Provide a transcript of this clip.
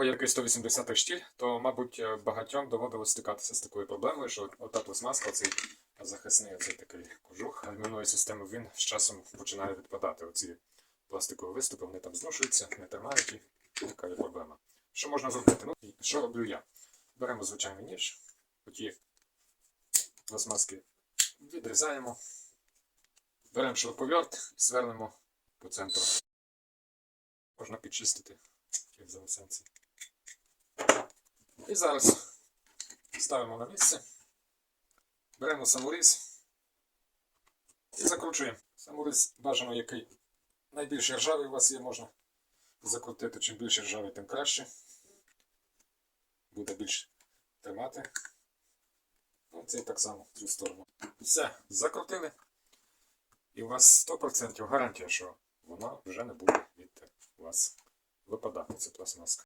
кого є такий 180 штіль, то, мабуть, е, багатьом доводилось стикатися з такою проблемою, що ота пластмаска, оцей захисний оцей такий кожух гальмівної системи, він з часом починає відпадати. Оці пластикові виступи, вони там зношуються, не тримають і така є проблема. Що можна зробити? Ну, що роблю я? Беремо звичайний ніж, оті пластмаски відрізаємо, беремо шуруповерт і свернемо по центру. Можна підчистити залишенці. І зараз ставимо на місце, беремо саморіз і закручуємо. Саморіз бажано, який найбільш ржавий у вас є, можна закрутити. Чим більше ржавий, тим краще. Буде більш тримати. Ну, це так само в цю сторону. Все, закрутили. І у вас 100% гарантія, що вона вже не буде від вас випадати, ця пластмаска.